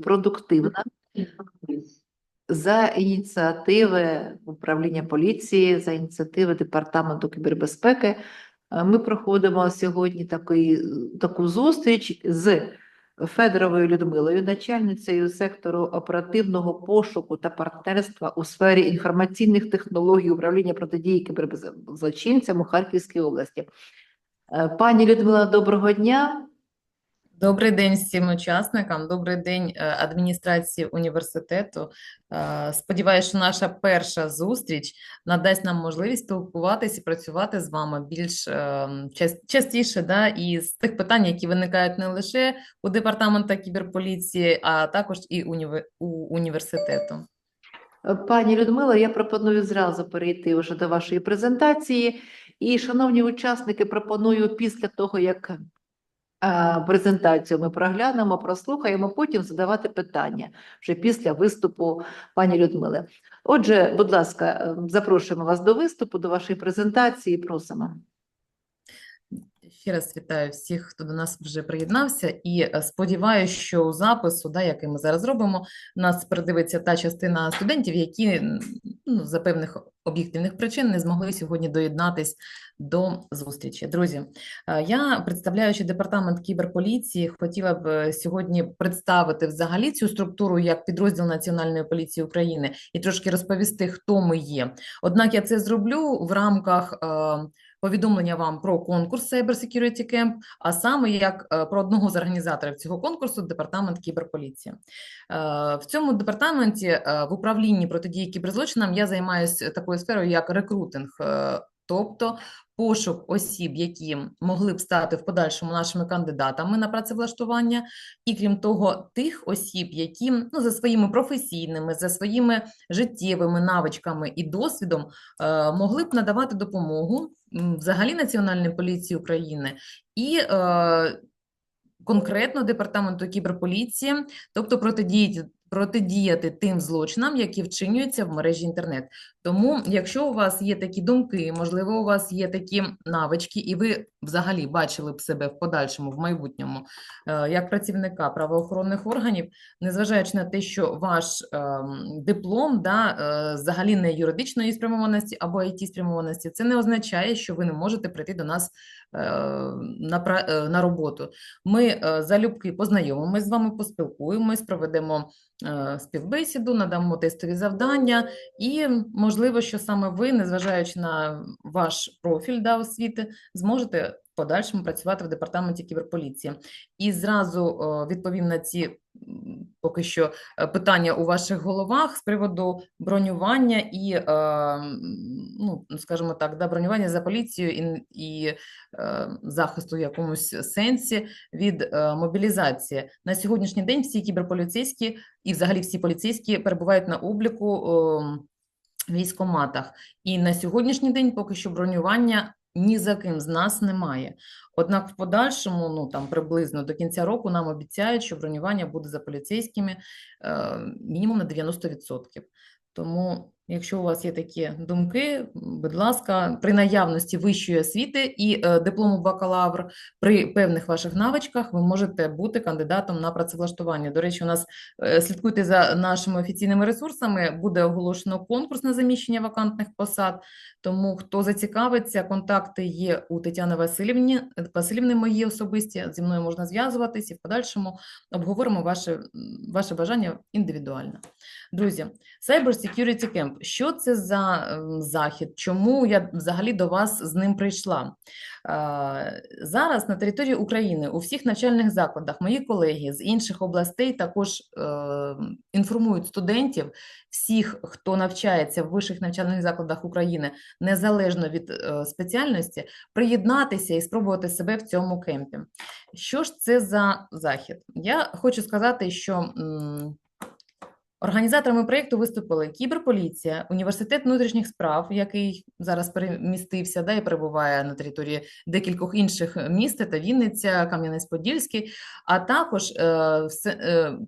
продуктивна за ініціативи управління поліції, за ініціативи Департаменту кібербезпеки. е, Ми проходимо сьогодні такий, таку зустріч з Федоровою Людмилою, начальницею сектору оперативного пошуку та партнерства у сфері інформаційних технологій управління протидії кіберзлочинцям у Харківській області. Е, Пані Людмила, доброго дня. Добрий день всім учасникам, добрий день е, адміністрації університету. Е, Сподіваюся, що наша перша зустріч надасть нам можливість спілкуватися і працювати з вами більш е, частіше, да, і з тих питань, які виникають не лише у департаменту кіберполіції, а також і у університету. Пані Людмила, я пропоную зразу перейти вже до вашої презентації. І, шановні учасники, пропоную після того, як презентацію ми проглянемо, прослухаємо, потім задавати питання вже після виступу пані Людмили. Отже, будь ласка, е, запрошуємо вас до виступу, до вашої презентації. Просимо. Ще раз вітаю всіх, хто до нас вже приєднався, і е, сподіваюся, що у запису, да, який ми зараз робимо, нас передивиться та частина студентів, які ну, за певних об'єктивних причин не змогли сьогодні доєднатись до зустрічі. Друзі, е, я, представляючи департамент кіберполіції, хотіла б е, сьогодні представити взагалі цю структуру як підрозділ Національної поліції України і трошки розповісти, хто ми є. Однак я це зроблю в рамках. Повідомлення вам про конкурс Cyber Security Camp, а саме як е, про одного з організаторів цього конкурсу департамент кіберполіції. Е, В цьому департаменті е, в управлінні протидії кіберзлочинам я займаюся такою сферою, як рекрутинг, тобто пошук осіб, які могли б стати в подальшому нашими кандидатами на працевлаштування, і крім того, тих осіб, які ну, за своїми професійними, за своїми життєвими навичками і досвідом е, могли б надавати допомогу взагалі Національної поліції України і е, конкретно департаменту кіберполіції, тобто протидіяти, протидіяти тим злочинам, які вчинюються в мережі інтернет. Тому, якщо у вас є такі думки, можливо, у вас є такі навички, і ви взагалі бачили б себе в подальшому, в майбутньому, е, як працівника правоохоронних органів, незважаючи на те, що ваш ем, диплом да, е, взагалі не юридичної спрямованості або it спрямованості, це не означає, що ви не можете прийти до нас на, е, на роботу. Ми е, залюбки познайомимось з вами, поспілкуємось, проведемо е, співбесіду, надамо тестові завдання, і можливо, що саме ви, незважаючи на ваш профіль да, освіти, зможете подальшому працювати в департаменті кіберполіції. І зразу е, відповім на ці поки що е, питання у ваших головах з приводу бронювання і, е, ну, скажімо так, да, бронювання за поліцію і, і захисту в якомусь сенсі від мобілізації. На сьогоднішній день всі кіберполіцейські і взагалі всі поліцейські перебувають на обліку ем, в військкоматах. І на сьогоднішній день поки що бронювання ні за ким з нас немає. Однак в подальшому, ну там приблизно до кінця року нам обіцяють, що бронювання буде за поліцейськими е, мінімум на 90%. Тому, якщо у вас є такі думки, будь ласка, при наявності вищої освіти і е, диплому бакалавр, при певних ваших навичках ви можете бути кандидатом на працевлаштування. До речі, у нас е, слідкуйте за нашими офіційними ресурсами, буде оголошено конкурс на заміщення вакантних посад. Тому хто зацікавиться, контакти є у Тетяни Васильівні, Васильівни мої особисті. Зі мною можна зв'язуватись і в подальшому обговоримо ваше, ваше бажання індивідуально. Друзі, Cyber Security Camp. Що це за ем, захід? Чому я взагалі до вас з ним прийшла? Е, Зараз на території України у всіх навчальних закладах мої колеги з інших областей також е, інформують студентів, всіх, хто навчається в вищих навчальних закладах України, незалежно від е, спеціальності, приєднатися і спробувати себе в цьому кемпі. Що ж це за захід? Я хочу сказати, що Організаторами проєкту виступили кіберполіція, університет внутрішніх справ, який зараз перемістився да, і перебуває на території декількох інших міст, та Вінниця, Кам'янець-Подільський, а також е, все, е,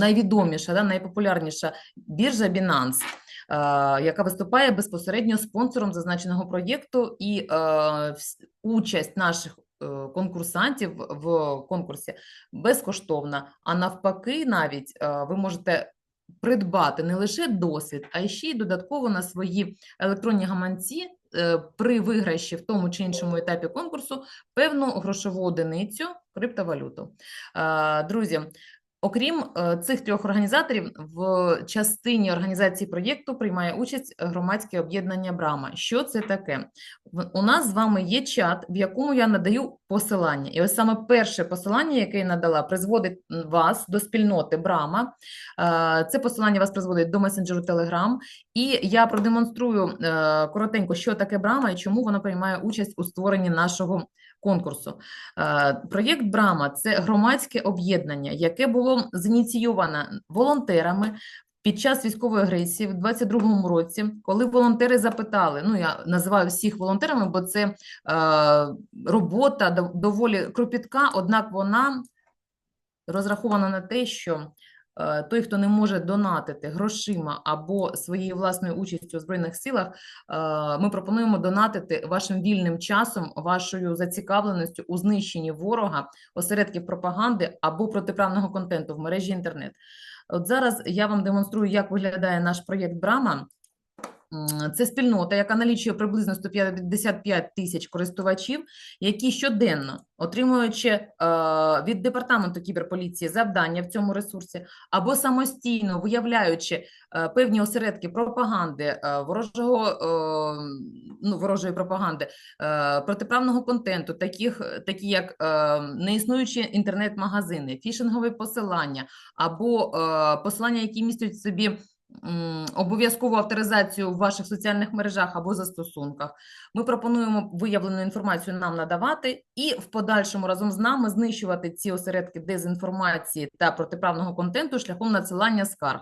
найвідоміша, да, найпопулярніша біржа Binance, е, яка виступає безпосередньо спонсором зазначеного проєкту, і е, участь наших е, конкурсантів в конкурсі безкоштовна, а навпаки, навіть е, ви можете придбати не лише досвід, а ще й додатково на свої електронні гаманці е, при виграші в тому чи іншому етапі конкурсу певну грошову одиницю криптовалюту. Е, Друзі, окрім е, цих трьох організаторів, в частині організації проєкту приймає участь громадське об'єднання Брама. Що це таке? У нас з вами є чат, в якому я надаю посилання. І ось саме перше посилання, яке я надала, призводить вас до спільноти Брама. Е, Це посилання вас призводить до месенджеру Telegram. І я продемонструю е, коротенько, що таке Брама і чому воно приймає участь у створенні нашого конкурсу. Е, Проєкт Брама це громадське об'єднання, яке було зініційовано волонтерами. Під час військової агресії в 22-му році, коли волонтери запитали, ну я називаю всіх волонтерами, бо це е, робота доволі кропітка, однак вона розрахована на те, що той, хто не може донатити грошима або своєю власною участю у Збройних силах, е, ми пропонуємо донатити вашим вільним часом, вашою зацікавленістю у знищенні ворога, осередків пропаганди або протиправного контенту в мережі інтернет. От зараз я вам демонструю, як виглядає наш проєкт Брама. Це спільнота, яка налічує приблизно 155 тисяч користувачів, які щоденно, отримуючи е, від департаменту кіберполіції завдання в цьому ресурсі, або самостійно виявляючи е, певні осередки пропаганди, е, ворожого, ну, ворожої пропаганди, протиправного контенту, таких, такі як неіснуючі інтернет-магазини, фішингові посилання або посилання, які містять собі обов'язкову авторизацію в ваших соціальних мережах або застосунках. Ми пропонуємо виявлену інформацію нам надавати і в подальшому разом з нами знищувати ці осередки дезінформації та протиправного контенту шляхом надсилання скарг.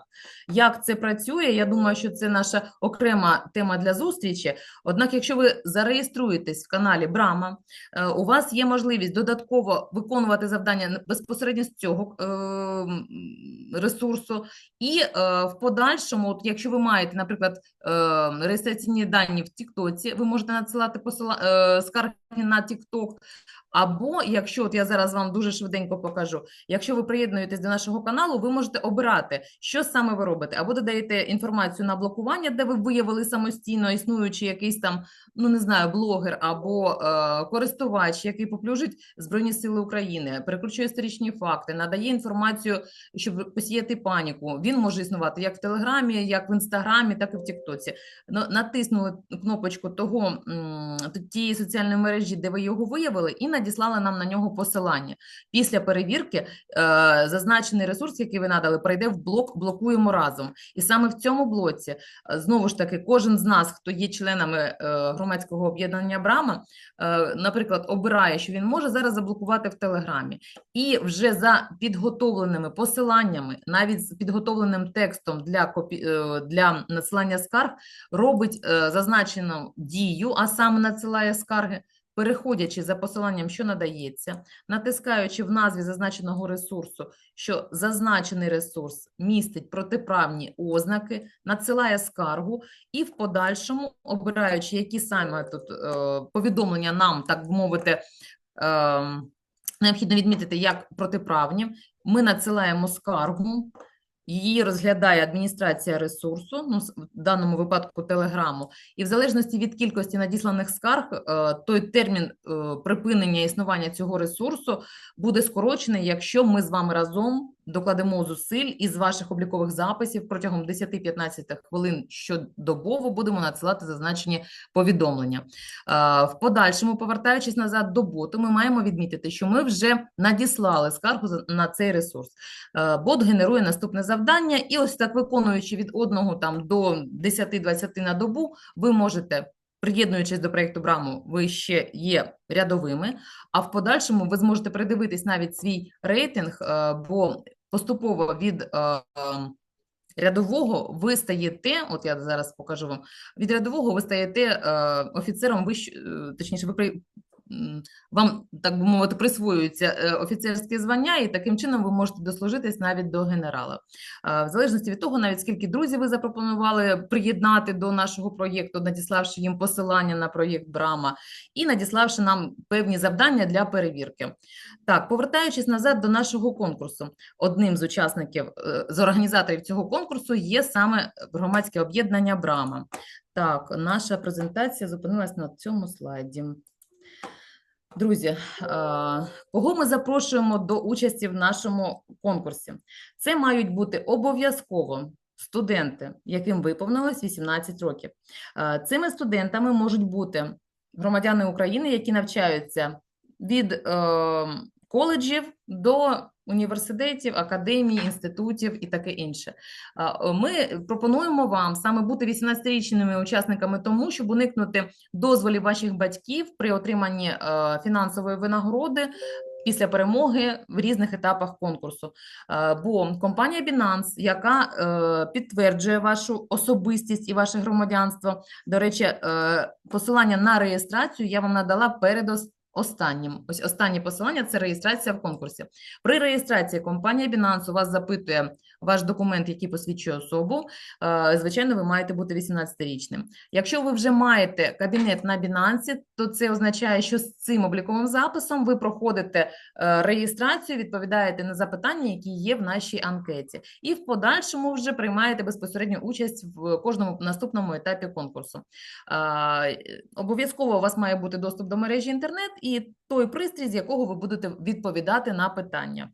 Як це працює? Я думаю, що це наша окрема тема для зустрічі. Однак, якщо ви зареєструєтесь в каналі Брама, е, у вас є можливість додатково виконувати завдання безпосередньо з цього е, ресурсу, і е, в подальшому, от якщо ви маєте, наприклад, е, реєстраційні дані в Тіктоці, ви можете надсилати посила, е, скарги на Тікток. Або якщо от я зараз вам дуже швиденько покажу, якщо ви приєднуєтесь до нашого каналу, ви можете обирати, що саме ви робите, або додаєте інформацію на блокування, де ви виявили самостійно існуючий якийсь там, ну не знаю, блогер або е, користувач, який поплюжить Збройні Сили України, перекручує історичні факти, надає інформацію, щоб посіяти паніку. Він може існувати як в Телеграмі, як в Інстаграмі, так і в Тіктоці. На- Натиснули кнопочку того тієї соціальної мережі, де ви його виявили, і надіслали нам на нього посилання. Після перевірки е, зазначений ресурс, який ви надали, перейде в блок Блокуємо разом. І саме в цьому блоці е, знову ж таки кожен з нас, хто є членами е, громадського об'єднання Брама, е, наприклад, обирає, що він може зараз заблокувати в Телеграмі. І вже за підготовленими посиланнями, навіть з підготовленим текстом для копі... е, для надсилання скарг, робить е, зазначену дію, а саме надсилає скарги, переходячи за посиланням, що надається, натискаючи в назві зазначеного ресурсу, що зазначений ресурс містить протиправні ознаки, надсилає скаргу і в подальшому, обираючи, які саме тут е, повідомлення нам, так би мовити, ем, необхідно відмітити як протиправні. Ми надсилаємо скаргу, її розглядає адміністрація ресурсу, ну, в даному випадку телеграму, і в залежності від кількості надісланих скарг, е, той термін е, припинення існування цього ресурсу буде скорочений, якщо ми з вами разом докладемо зусиль із ваших облікових записів протягом 10-15 хвилин щодобово будемо надсилати зазначені повідомлення. Е, В подальшому, повертаючись назад до боту, ми маємо відмітити, що ми вже надіслали скаргу на цей ресурс. Е, Бот генерує наступне завдання, і ось так виконуючи від 1 там, до 10-20 на добу, ви можете. Приєднуючись до проєкту Браму, ви ще є рядовими, а в подальшому ви зможете передивитись навіть свій рейтинг, е, бо поступово від е, е, рядового ви стаєте, от я зараз покажу вам, від рядового ви стаєте е, офіцером точніше, ви вам, так би мовити, присвоюються е, офіцерські звання, і таким чином ви можете дослужитись навіть до генерала. Е, В залежності від того, навіть скільки друзів ви запропонували приєднати до нашого проєкту, надіславши їм посилання на проєкт Брама і надіславши нам певні завдання для перевірки. Так, повертаючись назад до нашого конкурсу, одним з учасників, е, з організаторів цього конкурсу є саме громадське об'єднання Брама. Так, наша презентація зупинилась на цьому слайді. Друзі, е, кого ми запрошуємо до участі в нашому конкурсі? Це мають бути обов'язково студенти, яким виповнилось 18 років. Е, Цими студентами можуть бути громадяни України, які навчаються від е, коледжів до університетів, академій, інститутів і таке інше. Е, Ми пропонуємо вам саме бути 18-річними учасниками тому, щоб уникнути дозволів ваших батьків при отриманні е, фінансової винагороди після перемоги в різних етапах конкурсу. Е, Бо компанія Binance, яка підтверджує вашу особистість і ваше громадянство, до речі, посилання на реєстрацію я вам надала перед останнім. Ось останнє посилання це реєстрація в конкурсі. При реєстрації компанія Binance у вас запитує ваш документ, який посвідчує особу. Е, Звичайно, ви маєте бути 18-річним. Якщо ви вже маєте кабінет на Binance, то це означає, що з цим обліковим записом ви проходите е, реєстрацію, відповідаєте на запитання, які є в нашій анкеті, і в подальшому вже приймаєте безпосередню участь в кожному наступному етапі конкурсу. Е, Обов'язково у вас має бути доступ до мережі інтернет і той пристрій, з якого ви будете відповідати на питання.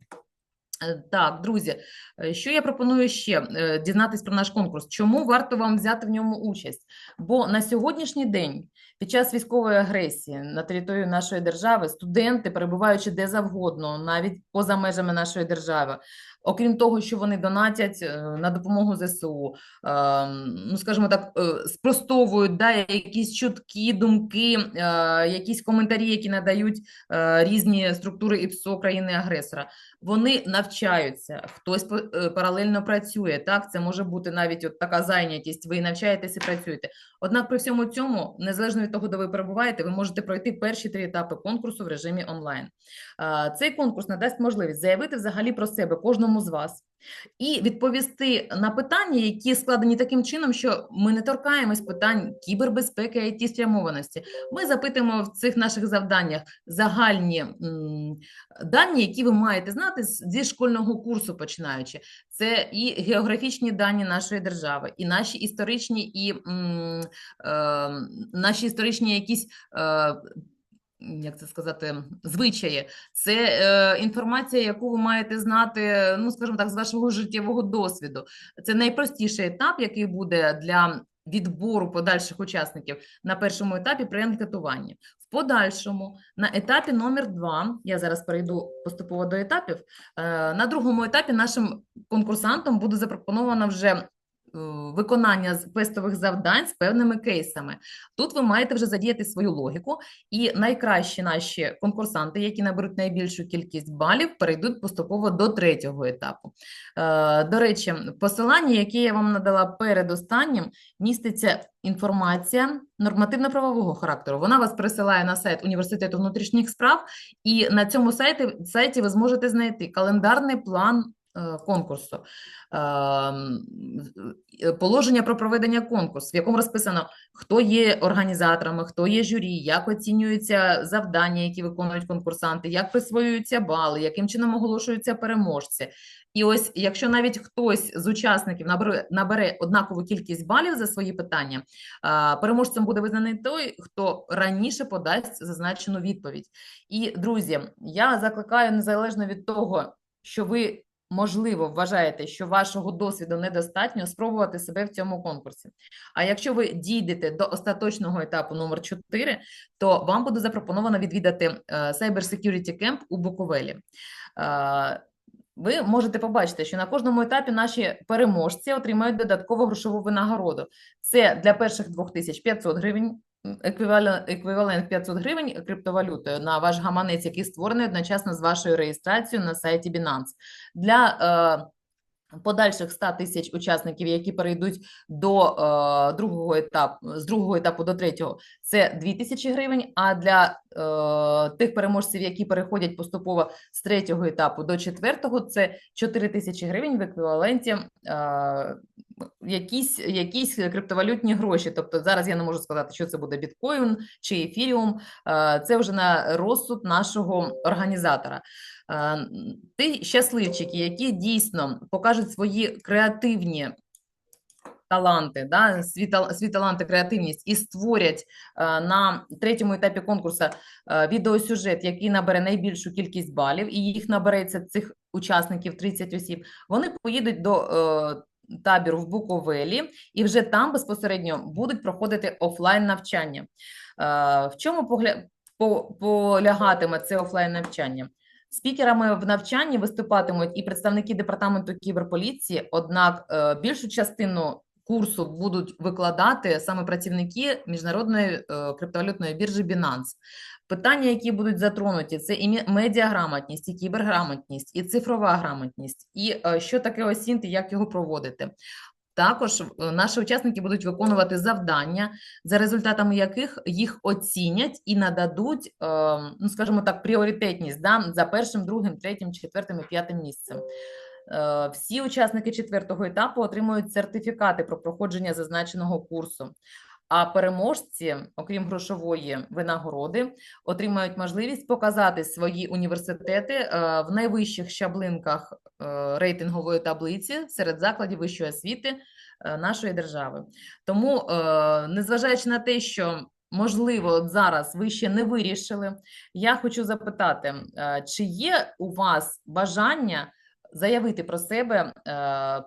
Е, Так, друзі, е, що я пропоную ще Е, дізнатись про наш конкурс? Чому варто вам взяти в ньому участь? Бо на сьогоднішній день, під час військової агресії на території нашої держави, студенти, перебуваючи де завгодно, навіть поза межами нашої держави, окрім того, що вони донатять е, на допомогу ЗСУ, е, ну скажімо так, е, спростовують да, якісь чутки, думки, е, якісь коментарі, які надають різні структури ІПСО країни-агресора вони навчаються, хтось паралельно працює. Так, це може бути навіть от така зайнятість. Ви навчаєтесь і працюєте. Однак при всьому цьому, незалежно від того, де ви перебуваєте, ви можете пройти перші три етапи конкурсу в режимі онлайн. Цей конкурс надасть можливість заявити взагалі про себе кожному з вас. І відповісти на питання, які складені таким чином, що ми не торкаємось питань кібербезпеки it спрямованості. Ми запитуємо в цих наших завданнях загальні дані, які ви маєте знати зі школьного курсу починаючи. Це і географічні дані нашої держави, і наші історичні, і е, наші історичні якісь. Е, як це сказати, звичаї, це е, інформація, яку ви маєте знати, ну скажімо так, з вашого життєвого досвіду. Це найпростіший етап, який буде для відбору подальших учасників на першому етапі при анкетуванні. В подальшому на етапі номер два, я зараз перейду поступово до етапів. е, На другому етапі нашим конкурсантам буде запропоновано вже виконання з- квестових завдань з певними кейсами. Тут ви маєте вже задіяти свою логіку, і найкращі наші конкурсанти, які наберуть найбільшу кількість балів, перейдуть поступово до третього етапу. Е, До речі, посилання, яке я вам надала перед останнім, міститься інформація нормативно-правового характеру. Вона вас присилає на сайт Університету внутрішніх справ, і на цьому сайті, сайті ви зможете знайти календарний план е, конкурсу, ем, е, положення про проведення конкурсу, в якому розписано, хто є організаторами, хто є журі, як оцінюються завдання, які виконують конкурсанти, як присвоюються бали, яким чином оголошуються переможці. І ось, якщо навіть хтось з учасників набере, набере однакову кількість балів за свої питання, переможцем буде визнаний той, хто раніше подасть зазначену відповідь. І, друзі, я закликаю незалежно від того, що ви, можливо, вважаєте, що вашого досвіду недостатньо, спробувати себе в цьому конкурсі. А якщо ви дійдете до остаточного етапу номер 4, то вам буде запропоновано відвідати е, Cyber Security Camp у Буковелі. Е, ви можете побачити, що на кожному етапі наші переможці отримають додаткову грошову винагороду. Це для перших 2500 гривень, еквівалент, еквівалент 500 гривень криптовалютою на ваш гаманець, який створений одночасно з вашою реєстрацією на сайті Binance. Для е, Подальших 100 тисяч учасників, які перейдуть до е, другого етапу, з другого етапу до третього, це 2 тисячі гривень. А для е, тих переможців, які переходять поступово з третього етапу до четвертого, це 4 тисячі гривень в еквіваленті е, якісь, якісь криптовалютні гроші. Тобто зараз я не можу сказати, що це буде біткоін чи ефіріум. Е, це вже на розсуд нашого організатора. Е, Ті щасливчики, які дійсно покажуть свої креативні таланти, да, свій, тал- свій талант і креативність і створять е, на третьому етапі конкурсу відеосюжет, який набере найбільшу кількість балів, і їх набереться цих учасників 30 осіб, вони поїдуть до табору в Буковелі і вже там безпосередньо будуть проходити офлайн навчання. Е, в чому погля... полягатиме це офлайн навчання? Спікерами в навчанні виступатимуть і представники департаменту кіберполіції, однак е, більшу частину курсу будуть викладати саме працівники міжнародної е, криптовалютної біржі Binance. Питання, які будуть затронуті, це і медіаграмотність, і кіберграмотність, і цифрова грамотність, і е, що таке осінт і як його проводити. Також е, наші учасники будуть виконувати завдання, за результатами яких їх оцінять і нададуть, е, ну скажімо так, пріоритетність да, за першим, другим, третім, четвертим і п'ятим місцем. Всі учасники четвертого етапу отримують сертифікати про проходження зазначеного курсу. А переможці, окрім грошової винагороди, отримають можливість показати свої університети е, в найвищих щаблинках е, рейтингової таблиці серед закладів вищої освіти е, нашої держави. Тому, незважаючи на те, що можливо зараз ви ще не вирішили, я хочу запитати, чи є у вас бажання заявити про себе,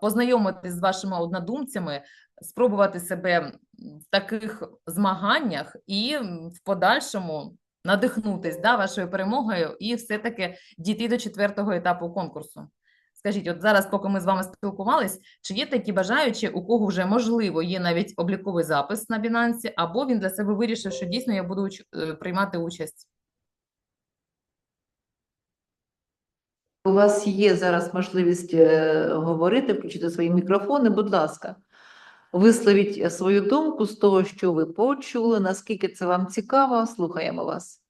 познайомитись з вашими однодумцями, спробувати себе в таких змаганнях і в подальшому надихнутись да, вашою перемогою і все-таки дійти до четвертого етапу конкурсу. Скажіть, от зараз, поки ми з вами спілкувались, чи є такі бажаючі, у кого вже можливо є навіть обліковий запис на Binance, або він для себе вирішив, що дійсно я буду е, приймати участь? У вас є зараз можливість е, говорити, включити свої мікрофони. Будь ласка, висловіть е, свою думку з того, що ви почули, наскільки це вам цікаво. Слухаємо вас.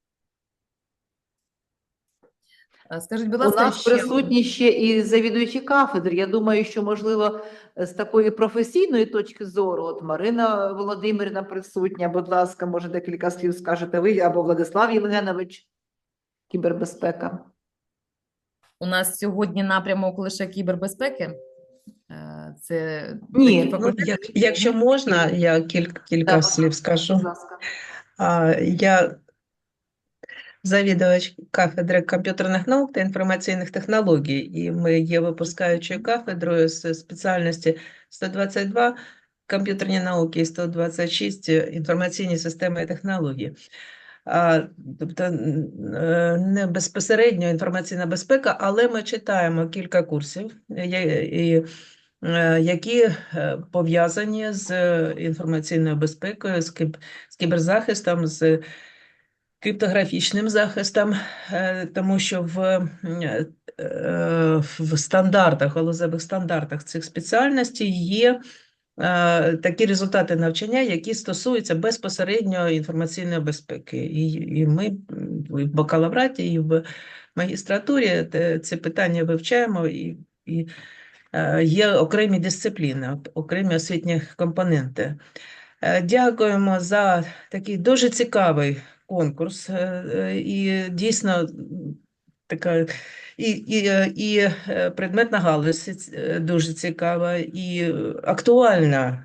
Е, Скажіть, будь У ласка, нас ще присутні ще і завідуючі кафедри. Я думаю, що можливо з такої професійної точки зору, от Марина Володимирівна присутня. Будь ласка, може декілька слів скажете ви або Владислав Євгенович. Кібербезпека. у нас сьогодні напрямок лише кібербезпеки. Це Ні, ну. Як, якщо можна, я кілька, кілька Так, слів скажу. Будь ласка. А, Я завідувач кафедри комп'ютерних наук та інформаційних технологій, і ми є випускаючою кафедрою з спеціальності 122 комп'ютерні науки і 126 інформаційні системи і технології. А, тобто не безпосередньо інформаційна безпека, але ми читаємо кілька курсів, я- і, які е, пов'язані з е, інформаційною безпекою, з кіберзахистом, з криптографічним захистом, е, тому що в, е, в стандартах, галузевих стандартах цих спеціальностей є е, такі результати навчання, які стосуються безпосередньо інформаційної безпеки. І, і ми і в бакалавраті, і в магістратурі ці питання вивчаємо і, і е, є окремі дисципліни, окремі освітні компоненти. Е, Дякуємо за такий дуже цікавий конкурс. е, е, І дійсно така і, і, е, і е, предметна галузь е, дуже цікава і е, актуальна.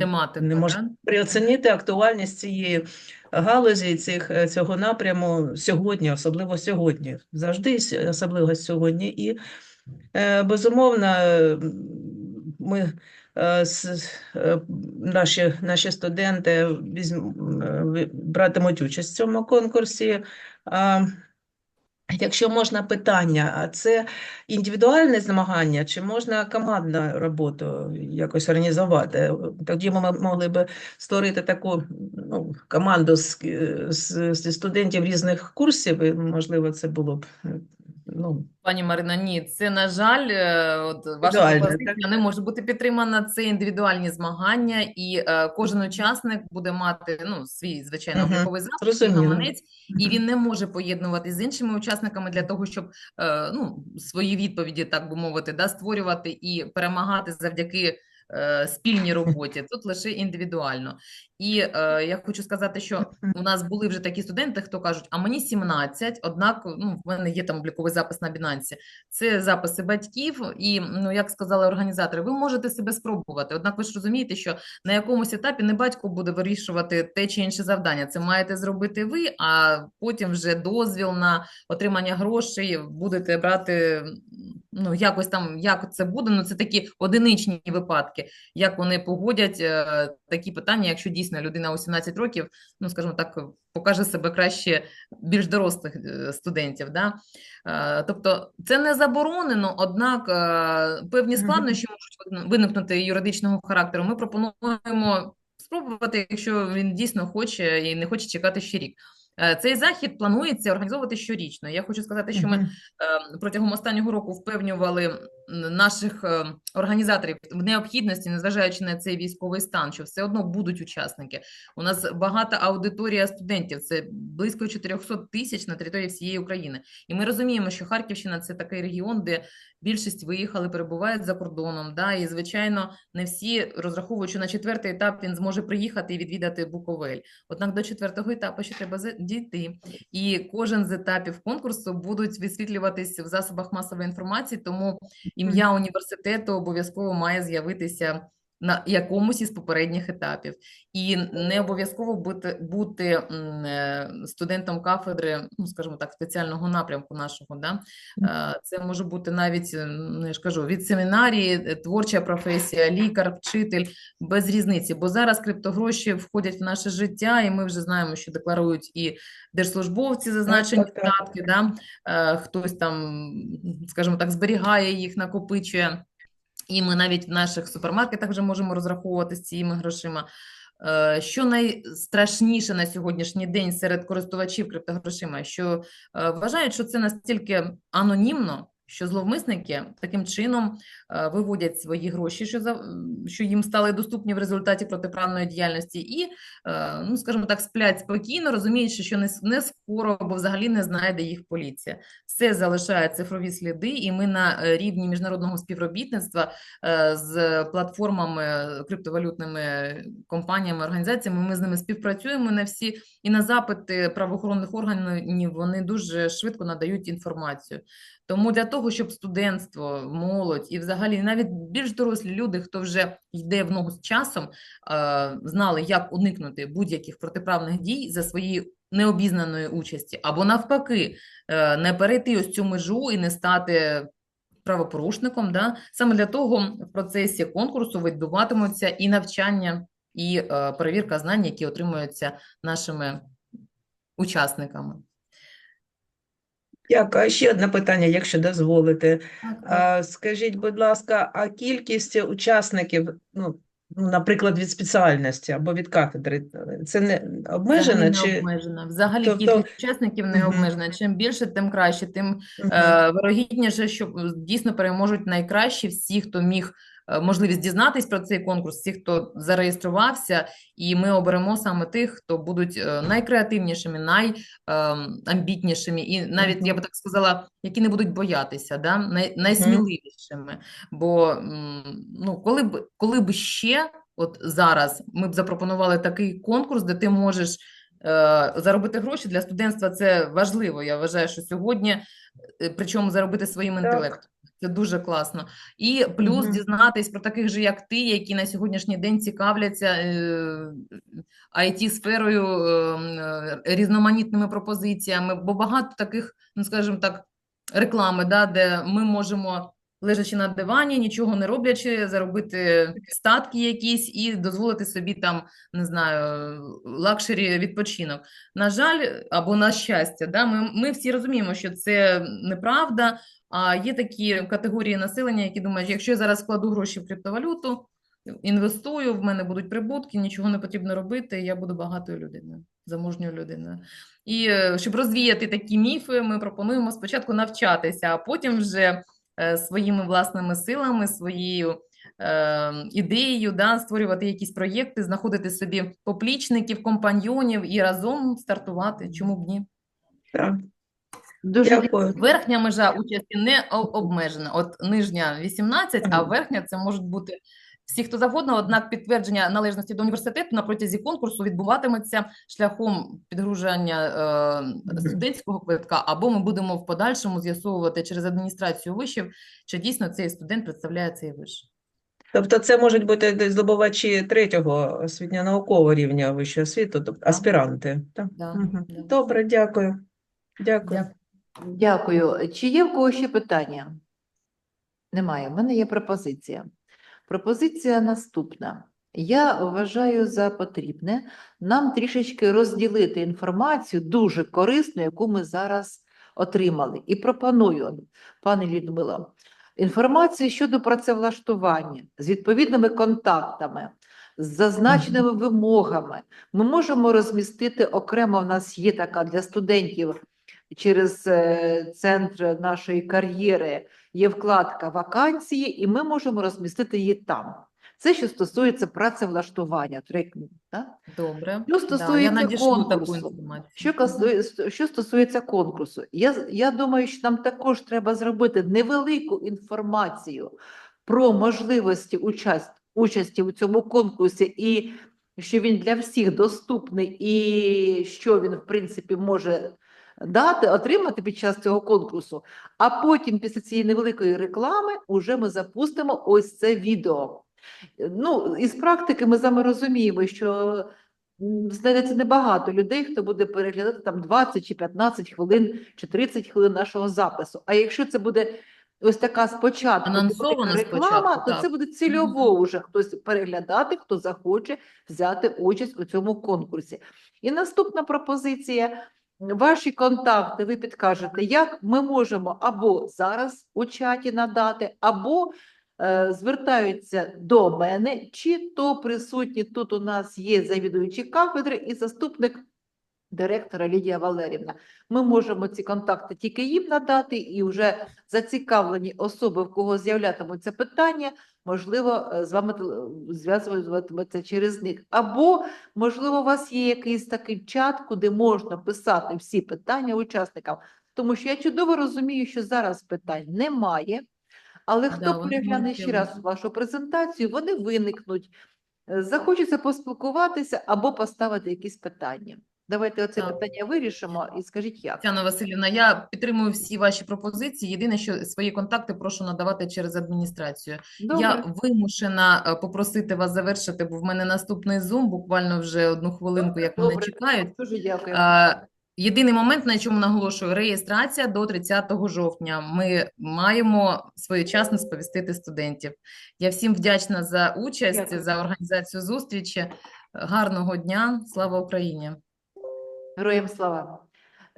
Тематика, Не можна да? переоцінити актуальність цієї галузі, цих, е, цього напряму сьогодні, особливо сьогодні. Завжди особливо сьогодні. І Е, Безумовно, е, ми е, е, наші, наші студенти візьм- братимуть участь в цьому конкурсі. Якщо можна питання, а це індивідуальне змагання, чи можна командну роботу якось організувати? Тоді ми могли б створити таку ну, команду з, з, зі студентів різних курсів, і, можливо, це було б Ну, Пані Марина, ні, це, на жаль, е, от ваша пропозиція не може бути підтримана. Це індивідуальні змагання, і е, кожен учасник буде мати ну, свій, звичайно, Мгм, обліковий запис, гаманець, і він не може поєднувати з іншими учасниками для того, щоб е, ну, свої відповіді, так би мовити, да, створювати і перемагати завдяки спільній роботі. Тут лише індивідуально. І е, я хочу сказати, що у нас були вже такі студенти, хто кажуть, а мені 17, однак ну, в мене є там обліковий запис на Binance. Це записи батьків, і ну як сказали організатори, ви можете себе спробувати. Однак ви ж розумієте, що на якомусь етапі не батько буде вирішувати те чи інше завдання. Це маєте зробити ви, а потім вже дозвіл на отримання грошей будете брати. Ну, якось там, як це буде, ну це такі одиничні випадки, як вони погодять е, такі питання, якщо дійсно людина у 17 років, ну скажімо так, покаже себе краще більш дорослих е, студентів. Да? Е, Тобто це не заборонено, однак певні складнощі можуть виникнути юридичного характеру. Ми пропонуємо спробувати, якщо він дійсно хоче і не хоче чекати ще рік. Цей захід планується організовувати щорічно. Я хочу сказати, що ми протягом останнього року впевнювали наших е, організаторів в необхідності, незважаючи на цей військовий стан, що все одно будуть учасники. У нас багата аудиторія студентів, це близько 400 тисяч на території всієї України. І ми розуміємо, що Харківщина це такий регіон, де більшість виїхали, перебувають за кордоном. Да, і звичайно, не всі розраховують, що на четвертий етап він зможе приїхати і відвідати Буковель. Однак до четвертого етапу ще треба дійти. І кожен з етапів конкурсу будуть висвітлюватись в засобах масової інформації, тому ім'я університету обов'язково має з'явитися на якомусь із попередніх етапів. І не обов'язково бути, бути е, студентом кафедри, ну, скажімо так, спеціального напрямку нашого. Да? Е, Це може бути навіть, ну, я ж кажу, від семінарії, е, творча професія, лікар, вчитель, без різниці. Бо зараз криптогроші входять в наше життя, і ми вже знаємо, що декларують і держслужбовці зазначені так, да? Хтось там, скажімо так, зберігає їх, накопичує. І ми навіть в наших супермаркетах вже можемо розраховувати з цими грошима. Е, Що найстрашніше на сьогоднішній день серед користувачів криптогрошима, що е, вважають, що це настільки анонімно, що зловмисники таким чином е, виводять свої гроші, що, за, що їм стали доступні в результаті протиправної діяльності, і, е, ну, скажімо так, сплять спокійно, розуміючи, що не, не скоро або взагалі не знайде їх поліція. Все залишає цифрові сліди, і ми на е, рівні міжнародного співробітництва з платформами, криптовалютними компаніями, організаціями, ми з ними співпрацюємо на всі, і на запити правоохоронних органів вони дуже швидко надають інформацію. Тому для того, щоб студентство, молодь і взагалі навіть більш дорослі люди, хто вже йде в ногу з часом, е, знали, як уникнути будь-яких протиправних дій за своєї необізнаної участі, або навпаки, е, не перейти ось цю межу і не стати правопорушником. Да? Саме для того в процесі конкурсу відбуватимуться і навчання, і е, перевірка знань, які отримуються нашими учасниками. Дякую. Ще одне питання, якщо дозволите. А, Скажіть, будь ласка, а кількість учасників, ну, наприклад, від спеціальності або від кафедри, це не обмежено? Взагалі не Чи... обмежена. Взагалі Тобто- кількість учасників не обмежена. Чим більше, тим краще, тим е, вирогідніше, що дійсно переможуть найкращі всі, хто міг можливість дізнатись про цей конкурс, всі, хто зареєструвався, і ми оберемо саме тих, хто будуть е, найкреативнішими, найамбітнішими, і навіть я би так сказала, які не будуть боятися, да? най, найсміливішими. Бо ну, коли б коли б ще, от зараз, ми б запропонували такий конкурс, де ти можеш. е, Заробити гроші для студентства це важливо. Я вважаю, що сьогодні, е, причому заробити своїм інтелектом. Це дуже класно. І плюс Мгм. дізнатись про таких же, як ти, які на сьогоднішній день цікавляться е, IT-сферою, е, е, різноманітними пропозиціями, бо багато таких, ну скажімо так, реклами, да, де ми можемо, лежачи на дивані, нічого не роблячи, заробити статки якісь і дозволити собі там, не знаю, лакшері відпочинок. На жаль, або на щастя, да, ми, ми всі розуміємо, що це неправда. А є такі категорії населення, які думають, якщо я зараз вкладу гроші в криптовалюту, інвестую, в мене будуть прибутки, нічого не потрібно робити, я буду багатою людиною, заможньою людиною. І е, щоб розвіяти такі міфи, ми пропонуємо спочатку навчатися, а потім вже своїми власними силами, своєю е, ідеєю, да, створювати якісь проєкти, знаходити собі поплічників, компаньйонів і разом стартувати. Чому б ні? Так, Дуже дякую. Верхня межа участі не обмежена. От нижня 18, а верхня це можуть бути всі, хто завгодно, однак підтвердження належності до університету на протязі конкурсу відбуватиметься шляхом підгруження е, студентського квитка, або ми будемо в подальшому з'ясовувати через адміністрацію вишів, чи дійсно цей студент представляє цей виш. Тобто це можуть бути десь здобувачі третього освітньо-наукового рівня вищої освіти, тобто аспіранти. Так? Да, да. Добре, дякую. Дякую. Дякую. Дякую. Чи є в когось ще питання? Немає. У мене є пропозиція. Пропозиція наступна. Я вважаю за потрібне нам трішечки розділити інформацію дуже корисну, яку ми зараз отримали. І пропоную, пане Людмило, інформацію щодо працевлаштування з відповідними контактами, з зазначеними вимогами. Ми можемо розмістити окремо, в нас є така для студентів через е, центр нашої кар'єри є вкладка вакансії, і ми можемо розмістити її там. Це що стосується працевлаштування. трек- так? Добре. Що Да, я надішлю таку конкурсу. Що, що стосується конкурсу, я, я думаю, що нам також треба зробити невелику інформацію про можливості участь, участі у цьому конкурсі і що він для всіх доступний, і що він, в принципі, може дати, отримати під час цього конкурсу. А потім, після цієї невеликої реклами, уже ми запустимо ось це відео. Ну, із практики ми з вами розуміємо, що знайдеться небагато людей, хто буде переглядати там 20 чи 15 хвилин чи 30 хвилин нашого запису. А якщо це буде ось така спочатку реклама, спочатку, то так. це буде цільово вже хтось переглядати, хто захоче взяти участь у цьому конкурсі. І наступна пропозиція. Ваші контакти ви підкажете, як ми можемо або зараз у чаті надати, або е, звертаються до мене, чи то присутні тут у нас є завідуючі кафедри і заступник директора Лідія Валерівна. Ми можемо ці контакти тільки їм надати, і вже зацікавлені особи, в кого з'являтимуться питання, можливо, е, з вами зв'язуватиметься через них. Або, можливо, у вас є якийсь такий чат, куди можна писати всі питання учасникам. Тому що я чудово розумію, що зараз питань немає. Але хто вони перегляне ще раз вашу презентацію, вони виникнуть. Е, Захочеться поспілкуватися або поставити якісь питання. Давайте оце Так. питання вирішимо і скажіть як. Тетяна Васильівна, я підтримую всі ваші пропозиції. Єдине, що свої контакти прошу надавати через адміністрацію. Добре. Я вимушена е, попросити вас завершити, бо в мене наступний зум, буквально вже одну хвилинку, як мене чекають. Дуже дякую. Е, Єдиний момент, на чому наголошую, реєстрація до 30 жовтня. Ми маємо своєчасно сповістити студентів. Я всім вдячна за участь, Дякую. за організацію зустрічі. Гарного дня, слава Україні! Героям слава.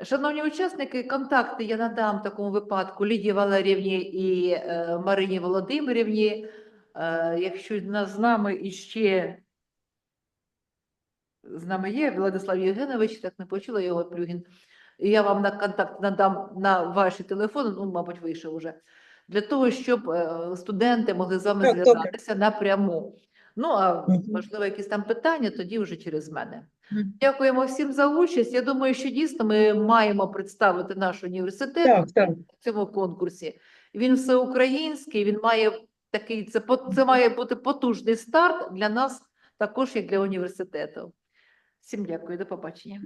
Шановні учасники, контакти я надам в такому випадку Лідії Валерівні і е, Марині Володимирівні. Е, якщо з нами іще з нами є Владислав Євгенович, так не почула його Плюгін. Я вам на контакт надам на ваші телефони, ну, мабуть, вийшов уже, для того, щоб е, студенти могли з вами зв'язатися напряму. Ну, а можливо, якісь там питання, тоді вже через мене. Дякуємо всім за участь. Я думаю, що дійсно ми маємо представити наш університет Так, так. в цьому конкурсі. Він всеукраїнський, він має такий, це, по- це має бути потужний старт для нас, також як для університету. Всім дякую, до побачення.